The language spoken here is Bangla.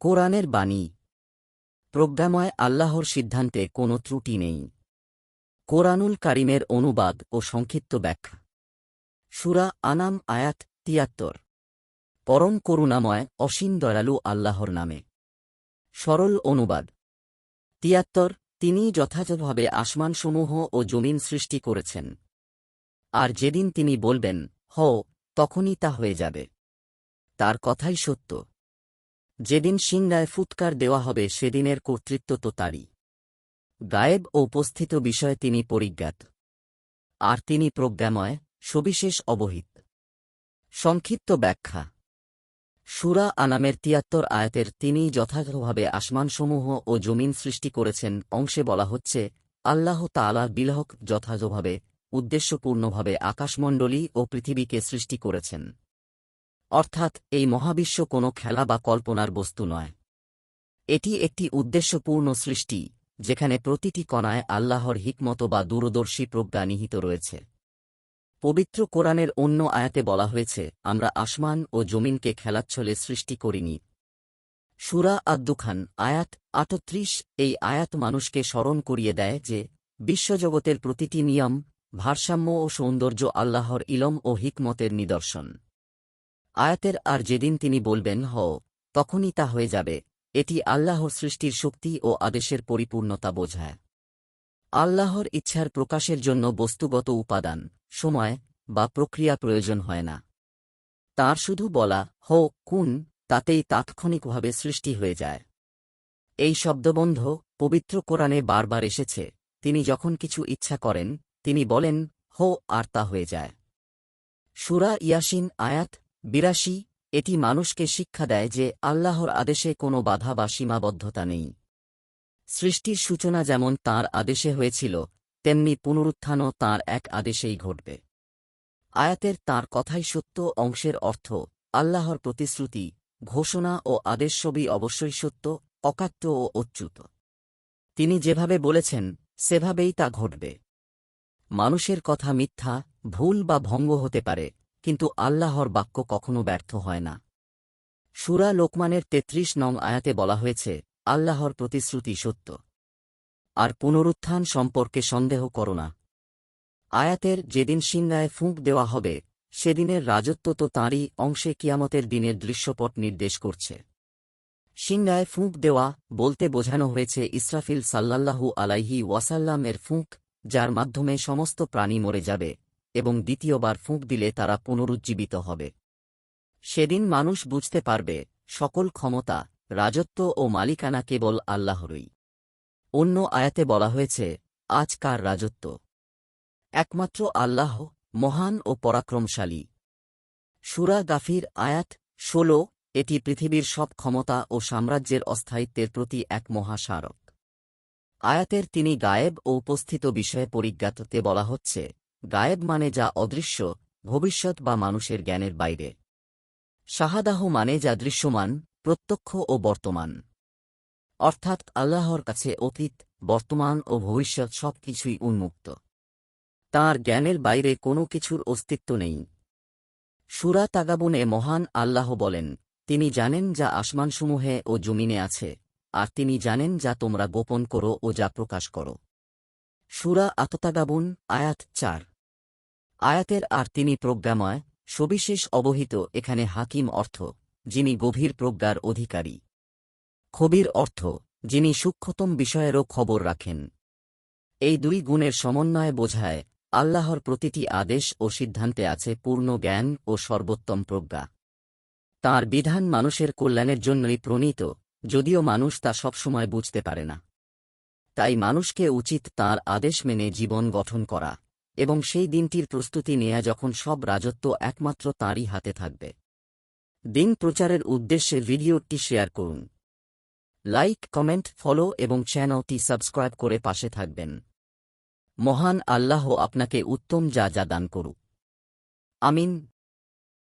কোরআনের বাণী। প্রজ্ঞাময় আল্লাহর সিদ্ধান্তে কোনো ত্রুটি নেই। কোরআনুল কারিমের অনুবাদ ও সংক্ষিপ্ত ব্যাখ্যা। সুরা আনাম, আয়াত তিয়াত্তর। পরম করুণাময়, অসীম দয়ালু আল্লাহর নামে। সরল অনুবাদ। তিয়াত্তর, তিনি যথাযথভাবে আসমানসমূহ ও জমিন সৃষ্টি করেছেন। আর যেদিন তিনি বলবেন হ তখনই তা হয়ে যাবে। তার কথাই সত্য। যেদিন সিংহায় ফুৎকার দেওয়া হবে, সেদিনের কর্তৃত্ব তো তারই। গায়েব ও উপস্থিত বিষয়ে তিনি পরিজ্ঞাত। আর তিনি প্রজ্ঞাময়, সবিশেষ অবহিত। সংক্ষিপ্ত ব্যাখ্যা। সুরা আনামের তিয়াত্তর আয়াতের তিনি যথাযথভাবে আসমানসমূহ ও জমিন সৃষ্টি করেছেন। অংশে বলা হচ্ছে, আল্লাহ তালা বিলহক যথাযথভাবে, উদ্দেশ্যপূর্ণভাবে আকাশমণ্ডলী ও পৃথিবীকে সৃষ্টি করেছেন। অর্থাৎ এই মহাবিশ্ব কোনো খেলা বা কল্পনার বস্তু নয়। এটি একটি উদ্দেশ্যপূর্ণ সৃষ্টি, যেখানে প্রতিটি কণায় আল্লাহর হিকমত বা দূরদর্শী প্রজ্ঞা নিহিত রয়েছে। পবিত্র কোরআনের অন্য আয়াতে বলা হয়েছে, আমরা আসমান ও জমিনকে খেলাচ্ছলে সৃষ্টি করিনি। সুরা আদ্দুখান, আয়াত আটত্রিশ, এই আয়াত মানুষকে স্মরণ করিয়ে দেয় যে, বিশ্বজগতের প্রতিটি নিয়ম, ভারসাম্য ও সৌন্দর্য আল্লাহর ইলম ও হিকমতের নিদর্শন। আয়াতের আর যেদিন তিনি বলবেন, হ, তখনই তা হয়ে যাবে। এটি আল্লাহর সৃষ্টির শক্তি ও আদেশের পরিপূর্ণতা বোঝায়। আল্লাহর ইচ্ছার প্রকাশের জন্য বস্তুগত উপাদান, সময় বা প্রক্রিয়া প্রয়োজন হয় না। তার শুধু বলা, হ, কুন, তাতেই তাৎক্ষণিকভাবে সৃষ্টি হয়ে যায়। এই শব্দবন্ধ পবিত্র কোরআনে বারবার এসেছে। তিনি যখন কিছু ইচ্ছা করেন, তিনি বলেন, হো, আর তা হয়ে যায়। সুরা ইয়াসিন আয়াত বিরাশি, এটি মানুষকে শিক্ষা দেয় যে আল্লাহর আদেশে কোনো বাধা বা সীমাবদ্ধতা নেই। সৃষ্টির সূচনা যেমন তার আদেশে হয়েছিল, তেমনি পুনরুত্থানও তার এক আদেশেই ঘটবে। আয়াতের তার কথাই সত্য, অংশের অর্থ, আল্লাহর প্রতিশ্রুতি, ঘোষণা ও আদেশ সবই অবশ্যই সত্য, অকাট্য ও অচ্যুত। তিনি যেভাবে বলেছেন, সেভাবেই তা ঘটবে। মানুষের কথা মিথ্যা, ভুল বা ভঙ্গ হতে পারে কিন্তু আল্লাহর বাক্য কখনো ব্যর্থ হয় না। সুরা লোকমানের তেত্রিশ নং আয়াতে বলা হয়েছে, আল্লাহর প্রতিশ্রুতি সত্য। আর পুনরুত্থান সম্পর্কে সন্দেহ করো না। আয়াতের যেদিন সিংহায় ফুঁক দেওয়া হবে, সেদিনের রাজত্ব তো তাঁরই অংশে কিয়ামতের দিনের দৃশ্যপট নির্দেশ করছে। সিংহায় ফুঁক দেওয়া বলতে বোঝানো হয়েছে ইসরাফিল সাল্লাল্লাহু আলাইহি ওয়াসাল্লামের ফুঁক, যার মাধ্যমে সমস্ত প্রাণী মরে যাবে। এবং দ্বিতীয়বার ফুঁক দিলে তারা পুনরুজ্জীবিত হবে। সেদিন মানুষ বুঝতে পারবে, সকল ক্ষমতা, রাজত্ব ও মালিকানা কেবল আল্লাহরই। অন্য আয়াতে বলা হয়েছে, আজ কার রাজত্ব? একমাত্র আল্লাহ মহান ও পরাক্রমশালী। সুরা গাফির আয়াত ষোলো, এটি পৃথিবীর সব ক্ষমতা ও সাম্রাজ্যের অস্থায়িত্বের প্রতি এক মহাস্মারক। আয়াতের তিনি গায়েব ও উপস্থিত বিষয়ে পরিজ্ঞাততে বলা হচ্ছে গায়েব মানে যা অদৃশ্য, ভবিষ্যৎ বা মানুষের জ্ঞানের বাইরে। শাহাদাহ মানে যা দৃশ্যমান, প্রত্যক্ষ ও বর্তমান। অর্থাৎ আল্লাহর কাছে অতীত, বর্তমান ও ভবিষ্যৎ সব কিছুই উন্মুক্ত। তাঁর জ্ঞানের বাইরে কোনো কিছুর অস্তিত্ব নেই। সুরা তাগাবুনে মহান আল্লাহ বলেন, তিনি জানেন যা আসমানসমূহে ও জমিনে আছে, আর তিনি জানেন যা তোমরা গোপন করো ও যা প্রকাশ করো। সুরা আততাগাবুন, আয়াত চার। আয়াতের আর তিনি প্রজ্ঞাময়, সবিশেষ অবহিত এখানে হাকিম অর্থ, যিনি গভীর প্রজ্ঞার অধিকারী। খবির অর্থ, যিনি সূক্ষ্মতম বিষয়েরও খবর রাখেন। এই দুই গুণের সমন্বয়ে বোঝায়, আল্লাহর প্রতিটি আদেশ ও সিদ্ধান্তে আছে পূর্ণ জ্ঞান ও সর্বোত্তম প্রজ্ঞা। তার বিধান মানুষের কল্যাণের জন্যই প্রণীত, যদিও মানুষ তা সবসময় বুঝতে পারে না। তাই মানুষকে উচিত তার আদেশ মেনে জীবন গঠন করা এবং সেই দিনটির প্রস্তুতি নেয়া যখন সব রাজত্ব একমাত্র তাঁরই হাতে থাকবে। দিন প্রচারের উদ্দেশ্যে ভিডিওটি শেয়ার করুন। লাইক, কমেন্ট, ফলো এবং চ্যানেলটি সাবস্ক্রাইব করে পাশে থাকবেন। মহান আল্লাহ আপনাকে উত্তম যা যা দান করুক। আমিন।